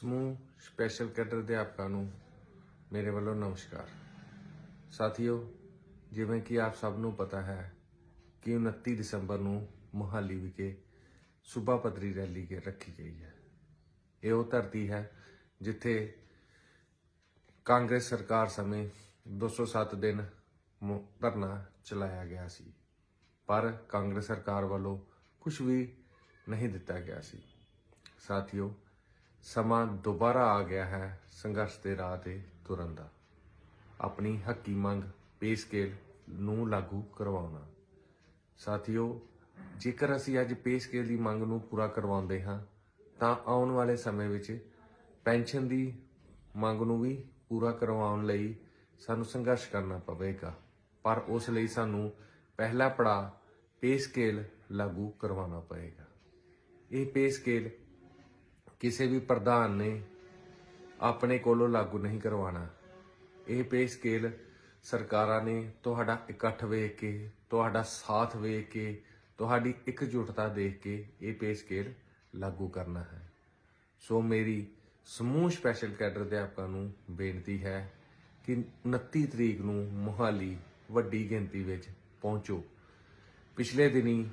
ਸਮੂਹ special cadre ਅਧਿਆਪਕਾਂ ਨੂੰ ਮੇਰੇ ਵੱਲੋਂ ਨਮਸਕਾਰ। ਸਾਥੀਓ, ਜਿਵੇਂ ਕਿ ਆਪ ਸਭ ਨੂੰ ਪਤਾ ਹੈ ਕਿ 29 ਦਸੰਬਰ ਨੂੰ ਮੁਹਾਲੀ ਵਿਖੇ ਸੂਬਾ ਪੱਧਰੀ ਰੈਲੀ ਕੇ ਰੱਖੀ ਗਈ ਹੈ। ਇਹ ਉਹ ਧਰਤੀ ਹੈ ਜਿੱਥੇ ਕਾਂਗਰਸ ਸਰਕਾਰ ਸਮੇਂ 207 ਦਿਨ ਧਰਨਾ ਚਲਾਇਆ ਗਿਆ ਸੀ, ਪਰ ਕਾਂਗਰਸ ਸਰਕਾਰ ਵੱਲੋਂ ਕੁਝ ਵੀ ਨਹੀਂ ਦਿੱਤਾ ਗਿਆ ਸੀ। ਸਾਥੀਓ ਸਮਾਂ ਦੁਬਾਰਾ ਆ ਗਿਆ ਹੈ ਸੰਘਰਸ਼ ਦੇ ਰਾਹ ਤੇ ਤੁਰਨ ਦਾ। ਆਪਣੀ ਹੱਕੀ ਮੰਗ ਪੇ ਸਕੇਲ ਨੂੰ ਲਾਗੂ ਕਰਵਾਉਣਾ। ਸਾਥੀਓ, ਜੇਕਰ ਅਸੀਂ ਅੱਜ ਪੇ ਸਕੇਲ ਦੀ ਮੰਗ ਨੂੰ ਪੂਰਾ ਕਰਵਾਉਂਦੇ ਹਾਂ, ਤਾਂ ਆਉਣ ਵਾਲੇ ਸਮੇਂ ਵਿੱਚ ਪੈਨਸ਼ਨ ਦੀ ਮੰਗ ਨੂੰ ਵੀ ਪੂਰਾ ਕਰਵਾਉਣ ਲਈ ਸਾਨੂੰ ਸੰਘਰਸ਼ ਕਰਨਾ ਪਵੇਗਾ। ਪਰ ਉਸ ਲਈ ਸਾਨੂੰ ਪਹਿਲਾ ਪੜਾਅ ਪੇ ਸਕੇਲ ਲਾਗੂ ਕਰਵਾਉਣਾ ਪਵੇਗਾ। ਇਹ ਪੇ ਸਕੇਲ ਕਿਸੇ ਵੀ ਪ੍ਰਧਾਨ ਨੇ ਆਪਣੇ ਕੋਲੋਂ ਲਾਗੂ ਨਹੀਂ ਕਰਵਾਉਣਾ। ਇਹ ਪੇ ਸਕੇਲ ਸਰਕਾਰਾਂ ਨੇ ਤੁਹਾਡਾ ਇਕੱਠ ਵੇਖ ਕੇ, ਤੁਹਾਡਾ ਸਾਥ ਵੇਖ ਕੇ, ਤੁਹਾਡੀ ਇਕਜੁੱਟਤਾ ਦੇਖ ਕੇ ਇਹ ਪੇ ਸਕੇਲ ਲਾਗੂ ਕਰਨਾ ਹੈ। ਸੋ ਮੇਰੀ ਸਮੂਹ ਸਪੈਸ਼ਲ ਕੈਡਰ ਅਧਿਆਪਕਾਂ ਨੂੰ ਬੇਨਤੀ ਹੈ ਕਿ 29 ਤਰੀਕ ਨੂੰ ਮੁਹਾਲੀ ਵੱਡੀ ਗਿਣਤੀ ਵਿੱਚ ਪਹੁੰਚੋ। ਪਿਛਲੇ ਦਿਨੀ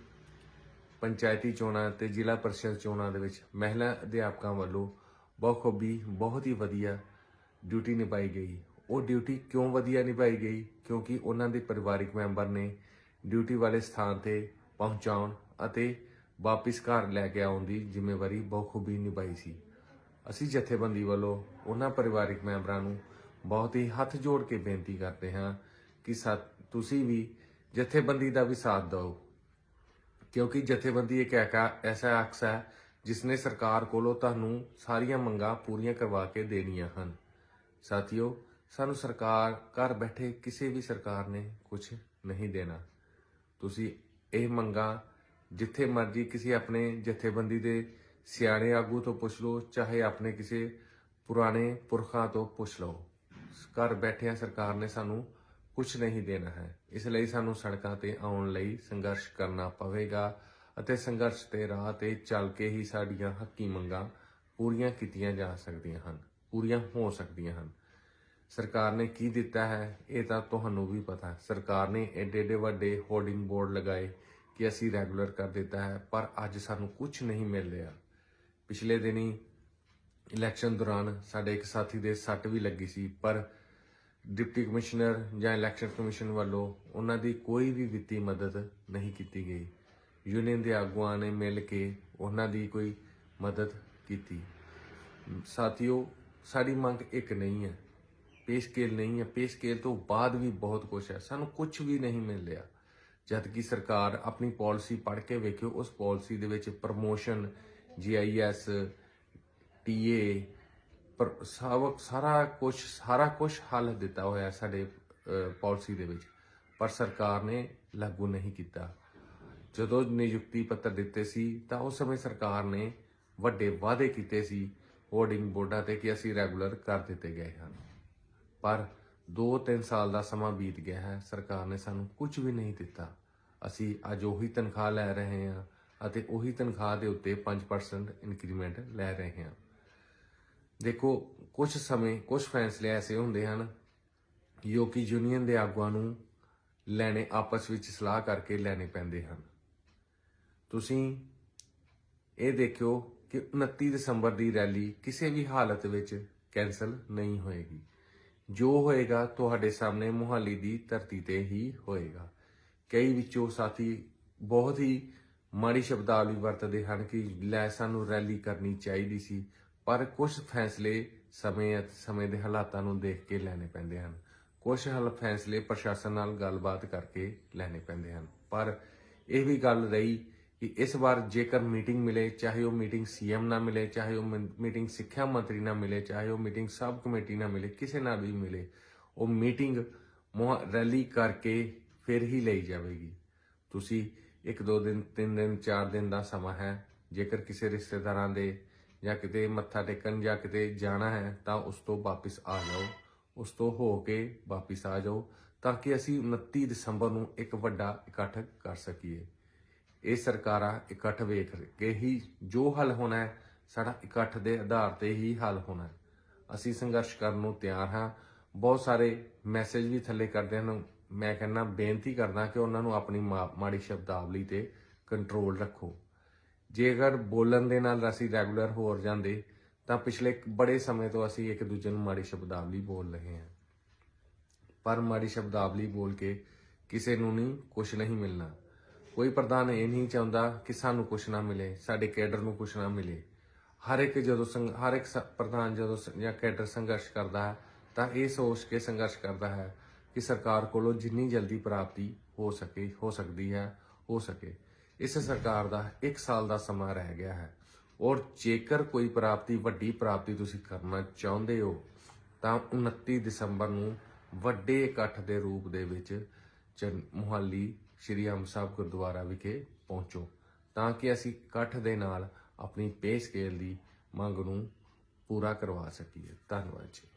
ਪੰਚਾਇਤੀ ਚੋਣਾਂ ਤੇ ਜ਼ਿਲ੍ਹਾ ਪਰਿਸ਼ਦ ਚੋਣਾਂ ਦੇ ਵਿੱਚ ਮਹਿਲਾ ਅਧਿਆਪਕਾਂ ਵੱਲੋਂ ਬਖੂਬੀ ਬਹੁਤ ਹੀ ਵਧੀਆ ਡਿਊਟੀ ਨਿਭਾਈ ਗਈ। ਉਹ ਡਿਊਟੀ ਕਿਉਂ ਵਧੀਆ ਨਿਭਾਈ ਗਈ? ਕਿਉਂਕਿ ਉਹਨਾਂ ਦੇ ਪਰਿਵਾਰਿਕ ਮੈਂਬਰ ਨੇ ਡਿਊਟੀ ਵਾਲੇ ਸਥਾਨ ਤੇ ਪਹੁੰਚਾਉਣ ਅਤੇ ਵਾਪਿਸ ਘਰ ਲੈ ਕੇ ਆਉਣ ਦੀ ਜ਼ਿੰਮੇਵਾਰੀ ਬਖੂਬੀ ਨਿਭਾਈ ਸੀ। ਅਸੀਂ ਜਥੇਬੰਦੀ ਵੱਲੋਂ ਉਹਨਾਂ ਪਰਿਵਾਰਿਕ ਮੈਂਬਰਾਂ ਨੂੰ ਬਹੁਤ ਹੀ ਹੱਥ ਜੋੜ ਕੇ ਬੇਨਤੀ ਕਰਦੇ ਹਾਂ ਕਿ ਸਾ- ਤੁਸੀਂ ਵੀ ਜਥੇਬੰਦੀ ਦਾ ਵੀ ਸਾਥ ਦਿਓ। ਕਿਉਂਕਿ ਜਥੇਬੰਦੀ ਇੱਕ ਐਕਾ, ਐਸਾ ਅਕਸ ਹੈ ਜਿਸ ਨੇ ਸਰਕਾਰ ਕੋਲੋਂ ਤੁਹਾਨੂੰ ਸਾਰੀਆਂ ਮੰਗਾਂ ਪੂਰੀਆਂ ਕਰਵਾ ਕੇ ਦੇਣੀਆਂ ਹਨ। ਸਾਥੀਓ, ਸਾਨੂੰ ਸਰਕਾਰ, ਘਰ ਬੈਠੇ ਕਿਸੇ ਵੀ ਸਰਕਾਰ ਨੇ ਕੁਝ ਨਹੀਂ ਦੇਣਾ। ਤੁਸੀਂ ਇਹ ਮੰਗਾਂ ਜਿੱਥੇ ਮਰਜ਼ੀ ਕਿਸੇ ਆਪਣੇ ਜਥੇਬੰਦੀ ਦੇ ਸਿਆਣੇ ਆਗੂ ਤੋਂ ਪੁੱਛ ਲਓ, ਚਾਹੇ ਆਪਣੇ ਕਿਸੇ ਪੁਰਾਣੇ ਪੁਰਖਾਂ ਤੋਂ ਪੁੱਛ ਲਓ। ਘਰ ਬੈਠਿਆਂ ਸਰਕਾਰ ਨੇ ਸਾਨੂੰ ਕੁਝ ਨਹੀਂ ਦੇਣਾ ਹੈ। ਇਸ ਲਈ ਸਾਨੂੰ ਸੜਕਾਂ ਤੇ ਆਉਣ ਲਈ ਸੰਘਰਸ਼ ਕਰਨਾ ਪਵੇਗਾ ਅਤੇ ਸੰਘਰਸ਼ ਦੇ ਰਾਹ ਤੇ ਚੱਲ ਕੇ ਹੀ ਸਾਡੀਆਂ ਹੱਕੀ ਮੰਗਾਂ ਪੂਰੀਆਂ ਕੀਤੀਆਂ ਜਾ ਸਕਦੀਆਂ ਹਨ, ਪੂਰੀਆਂ ਹੋ ਸਕਦੀਆਂ ਹਨ। ਸਰਕਾਰ ਨੇ ਕੀ ਦਿੱਤਾ ਹੈ, ਇਹ ਤਾਂ ਤੁਹਾਨੂੰ ਵੀ ਪਤਾ ਹੈ। ਸਰਕਾਰ ਨੇ ਏਡੇ ਏਡੇ ਵੱਡੇ ਹੋਰਡਿੰਗ ਬੋਰਡ ਲਗਾਏ ਕਿ ਅਸੀਂ ਰੈਗੂਲਰ ਕਰ ਦਿੱਤਾ ਹੈ, ਪਰ ਅੱਜ ਸਾਨੂੰ ਕੁਝ ਨਹੀਂ ਮਿਲ ਰਿਹਾ। ਪਿਛਲੇ ਦਿਨੀ ਇਲੈਕਸ਼ਨ ਦੌਰਾਨ ਸਾਡੇ ਇੱਕ ਸਾਥੀ ਦੇ ਸੱਟ ਵੀ ਲੱਗੀ ਸੀ, ਪਰ ਡਿਪਟੀ ਕਮਿਸ਼ਨਰ ਜਾਂ ਇਲੈਕਸ਼ਨ ਕਮਿਸ਼ਨ ਵੱਲੋਂ ਉਹਨਾਂ ਦੀ ਕੋਈ ਵੀ ਵਿੱਤੀ ਮਦਦ ਨਹੀਂ ਕੀਤੀ ਗਈ। ਯੂਨੀਅਨ ਦੇ ਆਗੂਆਂ ਨੇ ਮਿਲ ਕੇ ਉਹਨਾਂ ਦੀ ਕੋਈ ਮਦਦ ਕੀਤੀ। ਸਾਥੀਓ, ਸਾਡੀ ਮੰਗ ਇੱਕ ਨਹੀਂ ਹੈ। ਪੇ ਸਕੇਲ ਨਹੀਂ ਹੈ। ਪੇ ਸਕੇਲ ਤੋਂ ਬਾਅਦ ਵੀ ਬਹੁਤ ਕੁਝ ਹੈ। ਸਾਨੂੰ ਕੁਝ ਵੀ ਨਹੀਂ ਮਿਲ ਰਿਹਾ। ਜਦ ਕਿ ਸਰਕਾਰ ਆਪਣੀ ਪਾਲਿਸੀ ਪੜ੍ਹ ਕੇ ਵੇਖਿਓ, ਉਸ ਪਾਲਿਸੀ ਦੇ ਵਿੱਚ ਪ੍ਰਮੋਸ਼ਨ, ਜੀਆਈਐਸ ਟੀਏ ਪਰ ਸਭ ਸਾਰਾ ਕੁਝ ਸਾਰਾ ਕੁਝ ਹੱਲ ਦਿੱਤਾ ਹੋਇਆ ਸਾਡੇ ਪਾਲਿਸੀ ਦੇ ਵਿੱਚ। ਪਰ ਸਰਕਾਰ ਨੇ ਲਾਗੂ ਨਹੀਂ ਕੀਤਾ। ਜਦੋਂ ਨਿਯੁਕਤੀ ਪੱਤਰ ਦਿੱਤੇ ਸੀ, ਤਾਂ ਉਸ ਸਮੇਂ ਸਰਕਾਰ ਨੇ ਵੱਡੇ ਵਾਅਦੇ ਕੀਤੇ ਸੀ, ਹੋਰਡਿੰਗ ਬੋਰਡਾਂ ਤੇ ਕਿ ਅਸੀਂ ਰੈਗੂਲਰ ਕਰ ਦਿੱਤੇ ਗਏ ਹਨ। ਪਰ 2-3 ਸਾਲ ਦਾ ਸਮਾਂ ਬੀਤ ਗਿਆ ਹੈ, ਸਰਕਾਰ ਨੇ ਸਾਨੂੰ ਕੁਝ ਵੀ ਨਹੀਂ ਦਿੱਤਾ। ਅਸੀਂ ਅੱਜ ਉਹੀ ਤਨਖਾਹ ਲੈ ਰਹੇ ਹਾਂ ਅਤੇ ਉਹੀ ਤਨਖਾਹ ਦੇ ਉੱਤੇ 5% ਇਨਕਰੀਮੈਂਟ ਲੈ ਰਹੇ ਹਾਂ। ਦੇਖੋ ਕੁਝ ਸਮੇਂ ਕੁਝ ਫੈਸਲੇ ਐਸੇ ਹੁੰਦੇ ਹਨ ਜੋ ਕਿ ਯੂਨੀਅਨ ਦੇ ਆਗੂਆਂ ਨੂੰ ਲੈਣੇ, ਆਪਸ ਵਿੱਚ ਸਲਾਹ ਕਰਕੇ ਲੈਣੇ ਪੈਂਦੇ ਹਨ। ਤੁਸੀਂ ਇਹ ਦੇਖਿਓ ਕਿ 29 ਦਸੰਬਰ ਦੀ ਰੈਲੀ ਕਿਸੇ ਵੀ ਹਾਲਤ ਵਿੱਚ ਕੈਨਸਲ ਨਹੀਂ ਹੋਏਗੀ। ਜੋ ਹੋਏਗਾ ਤੁਹਾਡੇ ਸਾਹਮਣੇ ਮੁਹਾਲੀ ਦੀ ਧਰਤੀ ਤੇ ਹੀ ਹੋਏਗਾ। ਕਈ ਵਿੱਚੋਂ ਸਾਥੀ ਬਹੁਤ ਹੀ ਮਾੜੀ ਸ਼ਬਦਾਵਲੀ ਵਰਤਦੇ ਹਨ ਕਿ ਲੈ, ਸਾਨੂੰ ਰੈਲੀ ਕਰਨੀ ਚਾਹੀਦੀ ਸੀ। ਪਰ ਕੁਝ ਫੈਸਲੇ ਸਮੇਂ ਅਤੇ ਸਮੇਂ ਦੇ ਹਾਲਾਤਾਂ ਨੂੰ ਦੇਖ ਕੇ ਲੈਣੇ ਪੈਂਦੇ ਹਨ। ਕੁਝ ਹਲ ਫੈਸਲੇ ਪ੍ਰਸ਼ਾਸਨ ਨਾਲ ਗੱਲਬਾਤ ਕਰਕੇ ਲੈਣੇ ਪੈਂਦੇ ਹਨ। ਪਰ ਇਹ ਵੀ ਗੱਲ ਰਹੀ ਕਿ ਇਸ ਵਾਰ ਜੇਕਰ ਮੀਟਿੰਗ ਮਿਲੇ, ਚਾਹੇ ਉਹ ਮੀਟਿੰਗ ਸੀਐਮ ਨਾਲ ਮਿਲੇ, ਚਾਹੇ ਉਹ ਮੀਟਿੰਗ ਸਿੱਖਿਆ ਮੰਤਰੀ ਨਾਲ ਮਿਲੇ, ਚਾਹੇ ਉਹ ਮੀਟਿੰਗ ਸਬ ਕਮੇਟੀ ਨਾਲ ਮਿਲੇ, ਕਿਸੇ ਨਾਲ ਵੀ ਮਿਲੇ, ਉਹ ਮੀਟਿੰਗ ਰੈਲੀ ਕਰਕੇ ਫਿਰ ਹੀ ਲਈ ਜਾਵੇਗੀ। ਤੁਸੀਂ ਇੱਕ ਦੋ ਦਿਨ, ਤਿੰਨ ਦਿਨ, ਚਾਰ ਦਿਨ ਦਾ ਸਮਾਂ ਹੈ। ਜੇਕਰ ਕਿਸੇ ਰਿਸ਼ਤੇਦਾਰਾਂ ਦੇ ਜਾਂ ਕਿਤੇ ਮੱਥਾ ਟੇਕਣ ਜਾਂ ਕਿਤੇ ਜਾਣਾ ਹੈ, ਤਾਂ ਉਸ ਤੋਂ ਵਾਪਿਸ ਆ ਜਾਓ। ਉਸ ਤੋਂ ਹੋ ਕੇ ਵਾਪਿਸ ਆ ਜਾਓ, ਤਾਂ ਕਿ ਅਸੀਂ 29 ਦਸੰਬਰ ਨੂੰ ਇੱਕ ਵੱਡਾ ਇਕੱਠ ਕਰ ਸਕੀਏ। ਇਹ ਸਰਕਾਰਾਂ ਇਕੱਠ ਵੇਖ ਕੇ ਹੀ ਜੋ ਹੱਲ ਹੋਣਾ ਹੈ, ਸਾਡਾ ਇਕੱਠ ਦੇ ਆਧਾਰ ਤੇ ਹੀ ਹੱਲ ਹੋਣਾ ਅਸੀਂ ਸੰਘਰਸ਼ ਕਰਨ ਨੂੰ ਤਿਆਰ ਹਾਂ। ਬਹੁਤ ਸਾਰੇ ਮੈਸੇਜ ਵੀ ਥੱਲੇ ਕਰਦੇ ਹਨ। ਮੈਂ ਕਹਿੰਦਾ ਬੇਨਤੀ ਕਰਦਾ ਕਿ ਉਹਨਾਂ ਨੂੰ ਆਪਣੀ ਮਾ- ਮਾੜੀ ਸ਼ਬਦਾਵਲੀ ਤੇ ਕੰਟਰੋਲ ਰੱਖੋ। ਜੇਕਰ ਬੋਲਣ ਦੇ ਨਾਲ ਅਸੀਂ ਰੈਗੂਲਰ ਹੋਰ ਜਾਂਦੇ, ਤਾਂ ਪਿਛਲੇ ਬੜੇ ਸਮੇਂ ਤੋਂ ਅਸੀਂ ਇੱਕ ਦੂਜੇ ਨੂੰ ਮਾੜੀ ਸ਼ਬਦਾਵਲੀ ਬੋਲ ਰਹੇ ਹਾਂ। ਪਰ ਮਾੜੀ ਸ਼ਬਦਾਵਲੀ ਬੋਲ ਕੇ ਕਿਸੇ ਨੂੰ ਨਹੀਂ ਕੁਝ ਨਹੀਂ ਮਿਲਣਾ। ਕੋਈ ਪ੍ਰਧਾਨ ਇਹ ਨਹੀਂ ਚਾਹੁੰਦਾ ਕਿ ਸਾਨੂੰ ਕੁਝ ਨਾ ਮਿਲੇ, ਸਾਡੇ ਕੈਡਰ ਨੂੰ ਕੁਝ ਨਾ ਮਿਲੇ। ਹਰ ਇੱਕ ਜਦੋਂ ਸੰਘ- ਹਰ ਇੱਕ ਪ੍ਰਧਾਨ ਜਦੋਂ ਜਾਂ ਕੈਡਰ ਸੰਘਰਸ਼ ਕਰਦਾ ਹੈ, ਤਾਂ ਇਹ ਸੋਚ ਕੇ ਸੰਘਰਸ਼ ਕਰਦਾ ਹੈ ਕਿ ਸਰਕਾਰ ਕੋਲੋਂ ਜਿੰਨੀ ਜਲਦੀ ਪ੍ਰਾਪਤੀ ਹੋ ਸਕੇ, ਹੋ ਸਕਦੀ ਹੈ, ਹੋ ਸਕੇ। ਇਸ ਸਰਕਾਰ ਦਾ 1 ਸਾਲ ਦਾ ਸਮਾਂ ਰਹਿ ਗਿਆ ਹੈ। ਔਰ ਜੇਕਰ ਕੋਈ ਪ੍ਰਾਪਤੀ, ਵੱਡੀ ਪ੍ਰਾਪਤੀ ਤੁਸੀਂ ਕਰਨਾ ਚਾਹੁੰਦੇ ਹੋ, ਤਾਂ 29 ਦਸੰਬਰ ਨੂੰ ਵੱਡੇ ਇਕੱਠ ਦੇ ਰੂਪ ਦੇ ਵਿੱਚ ਚੰ- ਮੁਹਾਲੀ, ਸ਼੍ਰੀ ਅੰਬ ਸਾਹਿਬ ਗੁਰਦੁਆਰਾ ਵਿਖੇ ਪਹੁੰਚੋ, ਤਾਂ ਕਿ ਅਸੀਂ ਇਕੱਠ ਦੇ ਨਾਲ ਆਪਣੀ ਪੇ ਸਕੇਲ ਦੀ ਮੰਗ ਨੂੰ ਪੂਰਾ ਕਰਵਾ ਸਕੀਏ। ਧੰਨਵਾਦ ਜੀ।